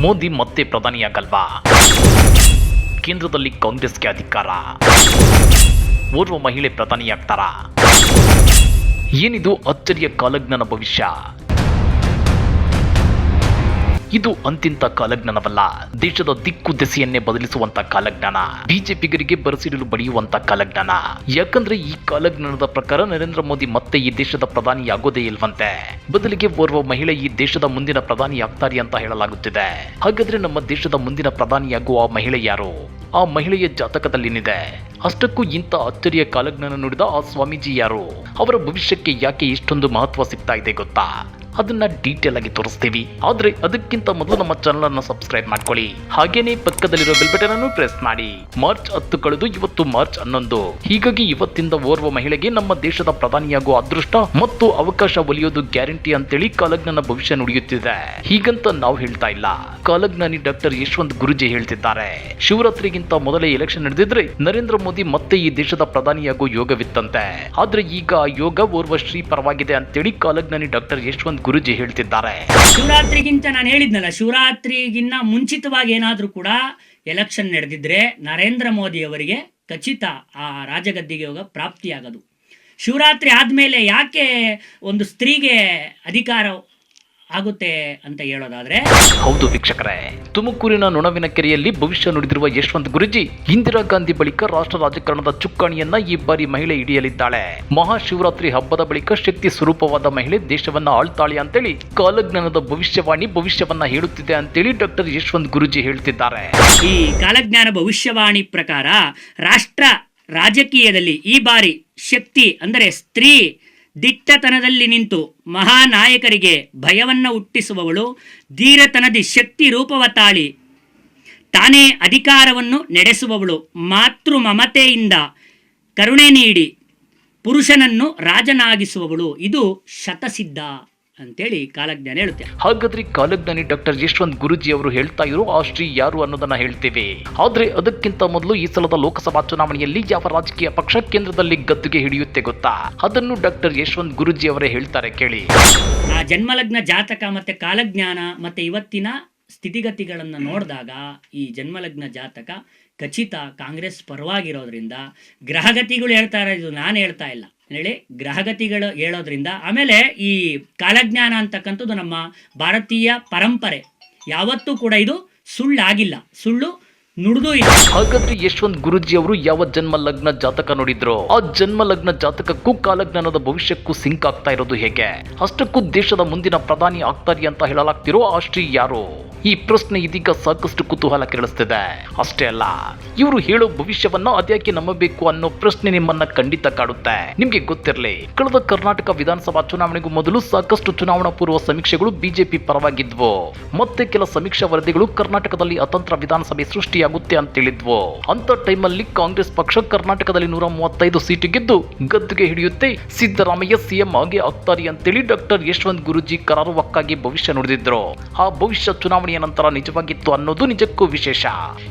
ಮೋದಿ ಮತ್ತೆ ಪ್ರಧಾನಿಯಾಗಲ್ವಾ? ಕೇಂದ್ರದಲ್ಲಿ ಕಾಂಗ್ರೆಸ್ಗೆ ಅಧಿಕಾರ. ಓರ್ವ ಮಹಿಳೆ ಪ್ರಧಾನಿಯಾಗ್ತಾರಾ? ಏನಿದು ಅಚ್ಚರಿಯ ಕಾಲಜ್ಞಾನ ಭವಿಷ್ಯ? ಇದು ಅಂತಿಂತ ಕಾಲಜ್ಞಾನವಲ್ಲ. ದೇಶದ ದಿಕ್ಕು ದೆಸೆಯನ್ನೇ ಬದಲಿಸುವಂತ ಕಾಲಜ್ಞಾನ. ಬಿಜೆಪಿಗರಿಗೆ ಬರಸಿಡಲು ಬಡಿಯುವಂತ ಕಾಲಜ್ಞಾನ. ಯಾಕಂದ್ರೆ ಈ ಕಾಲಜ್ಞಾನದ ಪ್ರಕಾರ ನರೇಂದ್ರ ಮೋದಿ ಮತ್ತೆ ಈ ದೇಶದ ಪ್ರಧಾನಿಯಾಗೋದೇ ಇಲ್ವಂತೆ. ಬದಲಿಗೆ ಓರ್ವ ಮಹಿಳೆ ಈ ದೇಶದ ಮುಂದಿನ ಪ್ರಧಾನಿಯಾಗ್ತಾರೆ ಅಂತ ಹೇಳಲಾಗುತ್ತಿದೆ. ಹಾಗಾದ್ರೆ ನಮ್ಮ ದೇಶದ ಮುಂದಿನ ಪ್ರಧಾನಿಯಾಗುವ ಆ ಮಹಿಳೆ ಯಾರು? ಆ ಮಹಿಳೆಯ ಜಾತಕದಲ್ಲೇನಿದೆ? ಅಷ್ಟಕ್ಕೂ ಇಂಥ ಅಚ್ಚರಿಯ ಕಾಲಜ್ಞಾನ ನುಡಿದ ಆ ಸ್ವಾಮೀಜಿ ಯಾರು? ಅವರ ಭವಿಷ್ಯಕ್ಕೆ ಯಾಕೆ ಇಷ್ಟೊಂದು ಮಹತ್ವ ಸಿಗ್ತಾ ಇದೆ ಗೊತ್ತಾ? ಅದನ್ನ ಡೀಟೇಲ್ ಆಗಿ ತೋರಿಸ್ತೀವಿ. ಆದ್ರೆ ಅದಕ್ಕಿಂತ ಮೊದಲು ನಮ್ಮ ಚಾನಲ್ ಅನ್ನು ಸಬ್ಸ್ಕ್ರೈಬ್ ಮಾಡ್ಕೊಳ್ಳಿ. ಹಾಗೇನೆ ಪಕ್ಕದಲ್ಲಿರೋ ಬೆಲ್ ಬಟನ್ ಅನ್ನು ಪ್ರೆಸ್ ಮಾಡಿ. ಮಾರ್ಚ್ ಹತ್ತು ಕಳೆದು ಇವತ್ತು ಮಾರ್ಚ್ ಹನ್ನೊಂದು. ಹೀಗಾಗಿ ಇವತ್ತಿಂದ ಓರ್ವ ಮಹಿಳೆಗೆ ನಮ್ಮ ದೇಶದ ಪ್ರಧಾನಿಯಾಗುವ ಅದೃಷ್ಟ ಮತ್ತು ಅವಕಾಶ ಒಲಿಯೋದು ಗ್ಯಾರಂಟಿ ಅಂತೇಳಿ ಕಾಲಜ್ಞನ ಭವಿಷ್ಯ ನುಡಿಯುತ್ತಿದೆ. ಹೀಗಂತ ನಾವು ಹೇಳ್ತಾ ಇಲ್ಲ. ಕಾಲಜ್ಞಾನಿ ಡಾಕ್ಟರ್ ಯಶವಂತ್ ಗುರುಜಿ ಹೇಳ್ತಿದ್ದಾರೆ. ಶಿವರಾತ್ರಿಗಿಂತ ಮೊದಲೇ ಎಲೆಕ್ಷನ್ ನಡೆದಿದ್ರೆ ನರೇಂದ್ರ ಮೋದಿ ಮತ್ತೆ ಈ ದೇಶದ ಪ್ರಧಾನಿಯಾಗುವ ಯೋಗವಿತ್ತಂತೆ. ಆದ್ರೆ ಈಗ ಆ ಯೋಗ ಓರ್ವ ಶ್ರೀ ಪರವಾಗಿದೆ ಅಂತೇಳಿ ಕಾಲಜ್ಞಾನಿ ಡಾಕ್ಟರ್ ಯಶವಂತ್ ಗುರುಜಿ ಹೇಳ್ತಿದ್ದಾರೆ. ಶಿವರಾತ್ರಿಗಿಂತ ನಾನು ಹೇಳಿದ್ನಲ್ಲ, ಶಿವರಾತ್ರಿಗಿನ್ನ ಮುಂಚಿತವಾಗಿ ಏನಾದರೂ ಕೂಡ ಎಲೆಕ್ಷನ್ ನಡೆದಿದ್ರೆ ನರೇಂದ್ರ ಮೋದಿ ಅವರಿಗೆ ಖಚಿತ ಆ ರಾಜಗದ್ದಿಗೆ ಯೋಗ ಪ್ರಾಪ್ತಿಯಾಗದು. ಶಿವರಾತ್ರಿ ಆದಮೇಲೆ ಯಾಕೆ ಒಂದು ಸ್ತ್ರೀಗೆ ಅಧಿಕಾರ ಆಗುತ್ತೆ ಅಂತ ಹೇಳೋದಾದ್ರೆ ಹೌದು ವೀಕ್ಷಕರೇ. ತುಮಕೂರಿನ ನೊಣವಿನ ಕೆರೆಯಲ್ಲಿ ಭವಿಷ್ಯ ನುಡಿದಿರುವ ಯಶವಂತ್ ಗುರುಜಿ ಇಂದಿರಾ ಗಾಂಧಿ ಬಳಿಕ ರಾಷ್ಟ್ರ ರಾಜಕಾರಣದ ಚುಕ್ಕಾಣಿಯನ್ನ ಈ ಬಾರಿ ಮಹಿಳೆ ಹಿಡಿಯಲಿದ್ದಾಳೆ. ಮಹಾಶಿವರಾತ್ರಿ ಹಬ್ಬದ ಬಳಿಕ ಶಕ್ತಿ ಸ್ವರೂಪವಾದ ಮಹಿಳೆ ದೇಶವನ್ನ ಆಳ್ತಾಳೆ ಅಂತೇಳಿ ಕಾಲಜ್ಞಾನದ ಭವಿಷ್ಯವಾಣಿ ಭವಿಷ್ಯವನ್ನ ಹೇಳುತ್ತಿದೆ ಅಂತೇಳಿ ಡಾಕ್ಟರ್ ಯಶವಂತ್ ಗುರುಜಿ ಹೇಳ್ತಿದ್ದಾರೆ. ಈ ಕಾಲಜ್ಞಾನ ಭವಿಷ್ಯವಾಣಿ ಪ್ರಕಾರ ರಾಷ್ಟ್ರ ರಾಜಕೀಯದಲ್ಲಿ ಈ ಬಾರಿ ಶಕ್ತಿ ಅಂದರೆ ಸ್ತ್ರೀ ದಿಟ್ಟತನದಲ್ಲಿ ನಿಂತು ಮಹಾನಾಯಕರಿಗೆ ಭಯವನ್ನು ಹುಟ್ಟಿಸುವವಳು ಧೀರತನದಿ ಶಕ್ತಿ ರೂಪವ ತಾಳಿ ತಾನೇ ಅಧಿಕಾರವನ್ನು ನಡೆಸುವವಳು ಮಾತೃ ಮಮತೆಯಿಂದ ಕರುಣೆ ನೀಡಿ ಪುರುಷನನ್ನು ರಾಜನಾಗಿಸುವವಳು. ಇದು ಶತಸಿದ್ಧ. ಅಂತೇಳಿ ಕಾಲಜ್ಞಾನ ಹೇಳುತ್ತೆ. ಹಾಗಾದ್ರೆ ಕಾಲಜ್ಞಾನಿ ಡಾಕ್ಟರ್ ಯಶವಂತ್ ಗುರುಜಿ ಅವರು ಹೇಳ್ತಾ ಇರೋ ಆ ಶ್ರೀ ಯಾರು ಅನ್ನೋದನ್ನ ಹೇಳ್ತೇವೆ. ಆದ್ರೆ ಅದಕ್ಕಿಂತ ಮೊದಲು ಈ ಸಲದ ಲೋಕಸಭಾ ಚುನಾವಣೆಯಲ್ಲಿ ಯಾವ ರಾಜಕೀಯ ಪಕ್ಷ ಕೇಂದ್ರದಲ್ಲಿ ಗದ್ದುಗೆ ಹಿಡಿಯುತ್ತೆ ಗೊತ್ತಾ? ಅದನ್ನು ಡಾಕ್ಟರ್ ಯಶವಂತ್ ಗುರುಜಿ ಅವರೇ ಹೇಳ್ತಾರೆ ಕೇಳಿ. ಆ ಜನ್ಮಲಗ್ನ ಜಾತಕ ಮತ್ತೆ ಕಾಲಜ್ಞಾನ ಮತ್ತೆ ಇವತ್ತಿನ ಸ್ಥಿತಿಗತಿಗಳನ್ನು ನೋಡಿದಾಗ ಈ ಜನ್ಮಲಗ್ನ ಜಾತಕ ಖಚಿತ ಕಾಂಗ್ರೆಸ್ ಪರವಾಗಿರೋದ್ರಿಂದ ಗ್ರಹಗತಿಗಳು ಹೇಳ್ತಾರೆ ಇದು ನಾನು ಹೇಳ್ತಾ ಇಲ್ಲ. ಹೇಳಿ, ಗ್ರಹಗತಿಗಳು ಹೇಳೋದ್ರಿಂದ ಆಮೇಲೆ ಈ ಕಾಲಜ್ಞಾನ ಅಂತಕ್ಕಂಥದ್ದು ನಮ್ಮ ಭಾರತೀಯ ಪರಂಪರೆ. ಯಾವತ್ತೂ ಕೂಡ ಇದು ಸುಳ್ಳಾಗಿಲ್ಲ. ಸುಳ್ಳು ನುಡಿದು ಇಲ್ಲ. ಹಾಗಾದ್ರೆ ಯಶವಂತ್ ಗುರುಜಿ ಅವರು ಯಾವ ಜನ್ಮ ಲಗ್ನ ಜಾತಕ ನೋಡಿದ್ರು? ಆ ಜನ್ಮ ಲಗ್ನ ಜಾತಕಕ್ಕೂ ಕಾಲಜ್ಞಾನದ ಭವಿಷ್ಯಕ್ಕೂ ಸಿಂಕ್ ಆಗ್ತಾ ಇರೋದು ಹೇಗೆ? ಅಷ್ಟಕ್ಕೂ ದೇಶದ ಮುಂದಿನ ಪ್ರಧಾನಿ ಆಗ್ತಾರೆ ಅಂತ ಹೇಳಲಾಗ್ತಿರೋ ಆ ಶ್ರೀ ಯಾರು? ಈ ಪ್ರಶ್ನೆ ಇದೀಗ ಸಾಕಷ್ಟು ಕುತೂಹಲ ಕೆರಳಿಸ್ತಿದೆ. ಅಷ್ಟೇ ಅಲ್ಲ, ಇವರು ಹೇಳೋ ಭವಿಷ್ಯವನ್ನ ಅದ್ಯಾಕೆ ನಂಬಬೇಕು ಅನ್ನೋ ಪ್ರಶ್ನೆ ನಿಮ್ಮನ್ನ ಖಂಡಿತ ಕಾಡುತ್ತೆ. ನಿಮ್ಗೆ ಗೊತ್ತಿರಲಿ, ಕಳೆದ ಕರ್ನಾಟಕ ವಿಧಾನಸಭಾ ಚುನಾವಣೆಗೂ ಮೊದಲು ಸಾಕಷ್ಟು ಚುನಾವಣಾ ಪೂರ್ವ ಸಮೀಕ್ಷೆಗಳು ಬಿಜೆಪಿ ಪರವಾಗಿದ್ವು. ಮತ್ತೆ ಕೆಲ ಸಮೀಕ್ಷಾ ವರದಿಗಳು ಕರ್ನಾಟಕದಲ್ಲಿ ಅತಂತ್ರ ವಿಧಾನಸಭೆ ಸೃಷ್ಟಿಯಾಗುತ್ತೆ ಅಂತ ಹೇಳಿದ್ವು. ಅಂತ ಟೈಮಲ್ಲಿ ಕಾಂಗ್ರೆಸ್ ಪಕ್ಷ ಕರ್ನಾಟಕದಲ್ಲಿ ನೂರ ಮೂವತ್ತೈದು ಸೀಟು ಗೆದ್ದು ಗದ್ದುಗೆ ಹಿಡಿಯುತ್ತೆ. ಸಿದ್ದರಾಮಯ್ಯ ಸಿಎಂ ಆಗಿ ಆಗ್ತಾರೆ ಅಂತೇಳಿ ಡಾಕ್ಟರ್ ಯಶವಂತ್ ಗುರುಜಿ ಕರಾರುವಕ್ಕಾಗಿ ಭವಿಷ್ಯ ನುಡಿದಿದ್ರು. ಆ ಭವಿಷ್ಯ ಚುನಾವಣೆಯ ನಂತರ ನಿಜವಾಗಿತ್ತು ಅನ್ನೋದು ನಿಜಕ್ಕೂ ವಿಶೇಷ.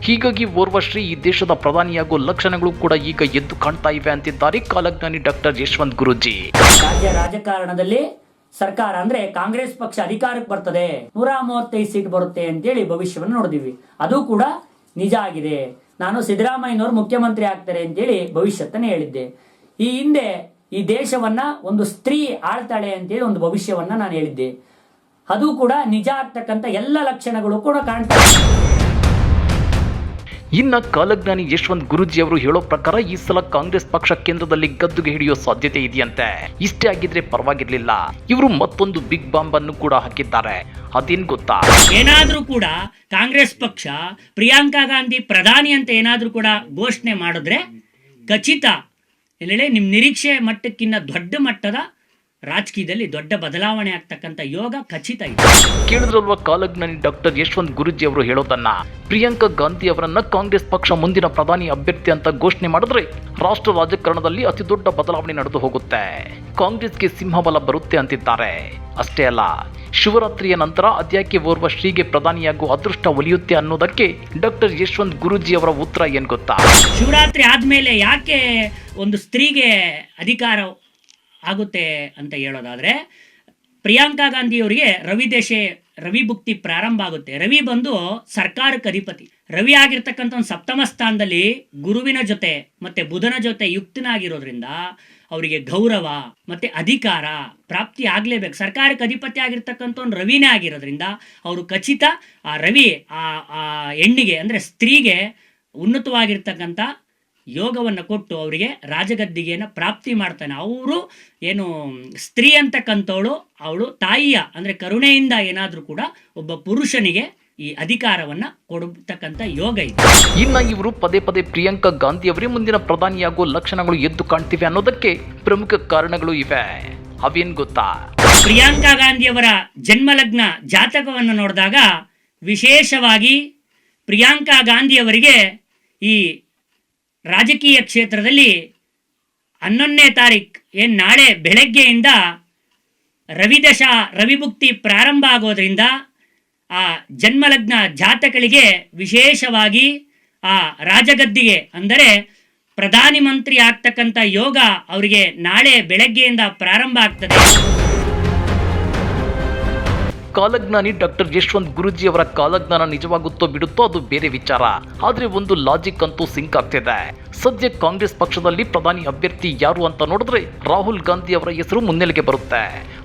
ಹೀಗಾಗಿ ಓರ್ವ ಶ್ರೀ ಈ ದೇಶದ ಪ್ರಧಾನಿಯಾಗುವ ಲಕ್ಷಣಗಳು ಕೂಡ ಈಗ ಎದ್ದು ಕಾಣ್ತಾ ಇವೆ ಅಂತಿದ್ದಾರೆ ಕಾಲಜ್ಞಾನಿ ಡಾಕ್ಟರ್ ಯಶವಂತ್ ಗುರುಜಿ. ರಾಜ್ಯ ರಾಜಕಾರಣದಲ್ಲಿ ಸರ್ಕಾರ ಅಂದ್ರೆ ಕಾಂಗ್ರೆಸ್ ಪಕ್ಷ ಅಧಿಕಾರಕ್ಕೆ ಬರ್ತದೆ. ನೂರ ಮೂವತ್ತೈದು ಸೀಟ್ ಬರುತ್ತೆ ಅಂತೇಳಿ ಭವಿಷ್ಯವನ್ನು ನೋಡಿದ್ವಿ. ಅದು ಕೂಡ ನಿಜ ಆಗಿದೆ. ನಾನು ಸಿದ್ದರಾಮಯ್ಯನವರು ಮುಖ್ಯಮಂತ್ರಿ ಆಗ್ತಾರೆ ಅಂತೇಳಿ ಭವಿಷ್ಯತನೇ ಹೇಳಿದ್ದೆ. ಈ ಹಿಂದೆ ಈ ದೇಶವನ್ನ ಒಂದು ಸ್ತ್ರೀ ಆಳ್ತಾಳೆ ಅಂತೇಳಿ ಒಂದು ಭವಿಷ್ಯವನ್ನ ನಾನು ಹೇಳಿದ್ದೆ. ಅದು ಕೂಡ ನಿಜ ಆಗ್ತಕ್ಕಂಥ ಎಲ್ಲ ಲಕ್ಷಣಗಳು ಕೂಡ ಕಾಣ್ತವೆ ಇದೆ. ಇನ್ನ ಕಾಲಜ್ಞಾನಿ ಯಶವಂತ್ ಗುರುಜಿ ಅವರು ಹೇಳೋ ಪ್ರಕಾರ ಈ ಸಲ ಕಾಂಗ್ರೆಸ್ ಪಕ್ಷ ಕೇಂದ್ರದಲ್ಲಿ ಗದ್ದುಗೆ ಹಿಡಿಯೋ ಸಾಧ್ಯತೆ ಇದೆಯಂತೆ. ಇಷ್ಟೇ ಆಗಿದ್ರೆ ಪರವಾಗಿರ್ಲಿಲ್ಲ. ಇವರು ಮತ್ತೊಂದು ಬಿಗ್ ಬಾಂಬ್ ಅನ್ನು ಕೂಡ ಹಾಕಿದ್ದಾರೆ. ಅದೇನ್ ಗೊತ್ತಾ? ಏನಾದ್ರೂ ಕೂಡ ಕಾಂಗ್ರೆಸ್ ಪಕ್ಷ ಪ್ರಿಯಾಂಕಾ ಗಾಂಧಿ ಪ್ರಧಾನಿ ಅಂತ ಏನಾದ್ರೂ ಕೂಡ ಘೋಷಣೆ ಮಾಡಿದ್ರೆ ಖಚಿತ. ಎಲ್ಲೆಡೆ ನಿಮ್ಮ ನಿರೀಕ್ಷೆ ಮಟ್ಟಕ್ಕಿಂತ ದೊಡ್ಡ ಮಟ್ಟದ ರಾಜಕೀಯದಲ್ಲಿ ದೊಡ್ಡ ಬದಲಾವಣೆ ಆಗ್ತಕ್ಕಂಥ ಯೋಗ ಖಚಿತ ಇದೆ. ಕೇಳಿದ್ರಲ್ವ ಕಾಲಜ್ಞಾನಿ ಡಾಕ್ಟರ್ ಯಶವಂತ್ ಗುರುಜಿ ಅವರು ಹೇಳೋದನ್ನ? ಪ್ರಿಯಾಂಕಾ ಗಾಂಧಿ ಅವರನ್ನ ಕಾಂಗ್ರೆಸ್ ಪಕ್ಷ ಮುಂದಿನ ಪ್ರಧಾನಿ ಅಭ್ಯರ್ಥಿ ಅಂತ ಘೋಷಣೆ ಮಾಡಿದ್ರೆ ರಾಷ್ಟ್ರ ರಾಜಕಾರಣದಲ್ಲಿ ಅತಿ ದೊಡ್ಡ ಬದಲಾವಣೆ ನಡೆದು ಹೋಗುತ್ತೆ. ಕಾಂಗ್ರೆಸ್ಗೆ ಸಿಂಹಬಲ ಬರುತ್ತೆ ಅಂತಿದ್ದಾರೆ. ಅಷ್ಟೇ ಅಲ್ಲ ಶಿವರಾತ್ರಿಯ ನಂತರ ಅದ್ಯಾಕೆ ಓರ್ವ ಶ್ರೀಗೆ ಪ್ರಧಾನಿಯಾಗುವ ಅದೃಷ್ಟ ಒಲಿಯುತ್ತೆ ಅನ್ನೋದಕ್ಕೆ ಡಾಕ್ಟರ್ ಯಶವಂತ್ ಗುರುಜಿ ಅವರ ಉತ್ತರ ಏನ್ ಗೊತ್ತಾ? ಶಿವರಾತ್ರಿ ಆದ್ಮೇಲೆ ಯಾಕೆ ಒಂದು ಸ್ತ್ರೀಗೆ ಅಧಿಕಾರ ಆಗುತ್ತೆ ಅಂತ ಹೇಳೋದಾದ್ರೆ, ಪ್ರಿಯಾಂಕಾ ಗಾಂಧಿಯವರಿಗೆ ರವಿ ದೇಶೆ, ರವಿ ಭುಕ್ತಿ ಪ್ರಾರಂಭ ಆಗುತ್ತೆ. ರವಿ ಬಂದು ಸರ್ಕಾರಕ್ಕೆ ಅಧಿಪತಿ. ರವಿ ಆಗಿರ್ತಕ್ಕಂಥ ಒಂದು ಸಪ್ತಮ ಸ್ಥಾನದಲ್ಲಿ ಗುರುವಿನ ಜೊತೆ ಮತ್ತೆ ಬುಧನ ಜೊತೆ ಯುಕ್ತನಾಗಿರೋದ್ರಿಂದ ಅವರಿಗೆ ಗೌರವ ಮತ್ತೆ ಅಧಿಕಾರ ಪ್ರಾಪ್ತಿ ಆಗ್ಲೇಬೇಕು. ಸರ್ಕಾರಕ್ಕೆ ಅಧಿಪತಿ ಆಗಿರ್ತಕ್ಕಂಥ ಒಂದು ರವಿನೇ ಆಗಿರೋದ್ರಿಂದ ಅವರು ಖಚಿತ ಆ ರವಿ ಆ ಆ ಹೆಣ್ಣಿಗೆ ಅಂದ್ರೆ ಸ್ತ್ರೀಗೆ ಉನ್ನತವಾಗಿರ್ತಕ್ಕಂಥ ಯೋಗವನ್ನು ಕೊಟ್ಟು ಅವರಿಗೆ ರಾಜಗದ್ದಿಗೆಯನ್ನು ಪ್ರಾಪ್ತಿ ಮಾಡ್ತಾನೆ. ಅವರು ಏನು ಸ್ತ್ರೀ ಅಂತಕ್ಕಂಥವಳು ಅವಳು ತಾಯಿಯ ಅಂದರೆ ಕರುಣೆಯಿಂದ ಏನಾದರೂ ಕೂಡ ಒಬ್ಬ ಪುರುಷನಿಗೆ ಈ ಅಧಿಕಾರವನ್ನ ಕೊಡತಕ್ಕಂಥ ಯೋಗ ಇದೆ. ಇನ್ನ ಇವರು ಪದೇ ಪದೇ ಪ್ರಿಯಾಂಕಾ ಗಾಂಧಿ ಅವರೇ ಮುಂದಿನ ಪ್ರಧಾನಿಯಾಗುವ ಲಕ್ಷಣಗಳು ಎದ್ದು ಕಾಣ್ತಿವೆ ಅನ್ನೋದಕ್ಕೆ ಪ್ರಮುಖ ಕಾರಣಗಳು ಇವೆ. ಅವೇನ್ ಗೊತ್ತಾ? ಪ್ರಿಯಾಂಕಾ ಗಾಂಧಿಯವರ ಜನ್ಮಲಗ್ನ ಜಾತಕವನ್ನು ನೋಡಿದಾಗ ವಿಶೇಷವಾಗಿ ಪ್ರಿಯಾಂಕಾ ಗಾಂಧಿಯವರಿಗೆ ಈ ರಾಜಕೀಯ ಕ್ಷೇತ್ರದಲ್ಲಿ ಹನ್ನೊಂದನೇ ತಾರೀಕು ಏನು ನಾಳೆ ಬೆಳಗ್ಗೆಯಿಂದ ರವಿದಶ ರವಿಭುಕ್ತಿ ಪ್ರಾರಂಭ ಆಗೋದ್ರಿಂದ ಆ ಜನ್ಮಲಗ್ನ ಜಾತಕಗಳಿಗೆ ವಿಶೇಷವಾಗಿ ಆ ರಾಜಗದ್ದಿಗೆ ಅಂದರೆ ಪ್ರಧಾನಿ ಮಂತ್ರಿ ಆಗ್ತಕ್ಕಂಥ ಯೋಗ ಅವರಿಗೆ ನಾಳೆ ಬೆಳಗ್ಗೆಯಿಂದ ಪ್ರಾರಂಭ ಆಗ್ತದೆ. ಕಾಲಜ್ಞಾನಿ ಡಾಕ್ಟರ್ ಯಶವಂತ್ ಗುರುಜಿ ಅವರ ಕಾಲಜ್ಞಾನ ನಿಜವಾಗುತ್ತೋ ಬಿಡುತ್ತೋ ಅದು ಬೇರೆ ವಿಚಾರ. ಆದ್ರೆ ಒಂದು ಲಾಜಿಕ್ ಅಂತೂ ಸಿಂಕ್ ಆಗ್ತಿದೆ. ಸದ್ಯ ಕಾಂಗ್ರೆಸ್ ಪಕ್ಷದಲ್ಲಿ ಪ್ರಧಾನಿ ಅಭ್ಯರ್ಥಿ ಯಾರು ಅಂತ ನೋಡಿದ್ರೆ ರಾಹುಲ್ ಗಾಂಧಿ ಅವರ ಹೆಸರು ಮುನ್ನೆಲೆಗೆ ಬರುತ್ತೆ.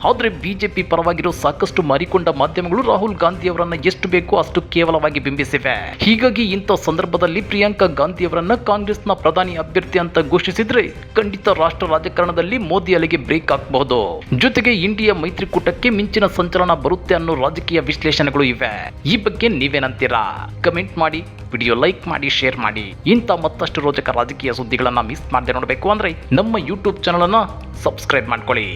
ಆದ್ರೆ ಬಿಜೆಪಿ ಪರವಾಗಿರೋ ಸಾಕಷ್ಟು ಮಾರಿಕೊಂಡ ಮಾಧ್ಯಮಗಳು ರಾಹುಲ್ ಗಾಂಧಿ ಅವರನ್ನ ಎಷ್ಟು ಬೇಕೋ ಅಷ್ಟು ಕೇವಲವಾಗಿ ಬಿಂಬಿಸಿವೆ. ಹೀಗಾಗಿ ಇಂಥ ಸಂದರ್ಭದಲ್ಲಿ ಪ್ರಿಯಾಂಕಾ ಗಾಂಧಿ ಅವರನ್ನ ಕಾಂಗ್ರೆಸ್ನ ಪ್ರಧಾನಿ ಅಭ್ಯರ್ಥಿ ಅಂತ ಘೋಷಿಸಿದ್ರೆ ಖಂಡಿತ ರಾಷ್ಟ್ರ ರಾಜಕಾರಣದಲ್ಲಿ ಮೋದಿ ಅಲೆಗೆ ಬ್ರೇಕ್ ಹಾಕಬಹುದು. ಜೊತೆಗೆ ಇಂಡಿಯಾ ಮೈತ್ರಿಕೂಟಕ್ಕೆ ಮಿಂಚಿನ ಸಂಚಲನ ಬರುತ್ತೆ ಅನ್ನೋ ರಾಜಕೀಯ ವಿಶ್ಲೇಷಣೆಗಳು ಇವೆ. ಈ ಬಗ್ಗೆ ನೀವೇನಂತೀರಾ? ಕಮೆಂಟ್ ಮಾಡಿ, ವಿಡಿಯೋ ಲೈಕ್ ಮಾಡಿ, ಶೇರ್ ಮಾಡಿ. ಇಂಥ ಮತ್ತಷ್ಟು ರೋಚಕ ರಾಜಕೀಯ ಸುದ್ದಿಗಳನ್ನು ಮಿಸ್ ಮಾಡದೆ ನೋಡಬೇಕು ಅಂದ್ರೆ ನಮ್ಮ ಯೂಟ್ಯೂಬ್ ಚಾನಲನ್ನು ಸಬ್ಸ್ಕ್ರೈಬ್ ಮಾಡ್ಕೊಳ್ಳಿ.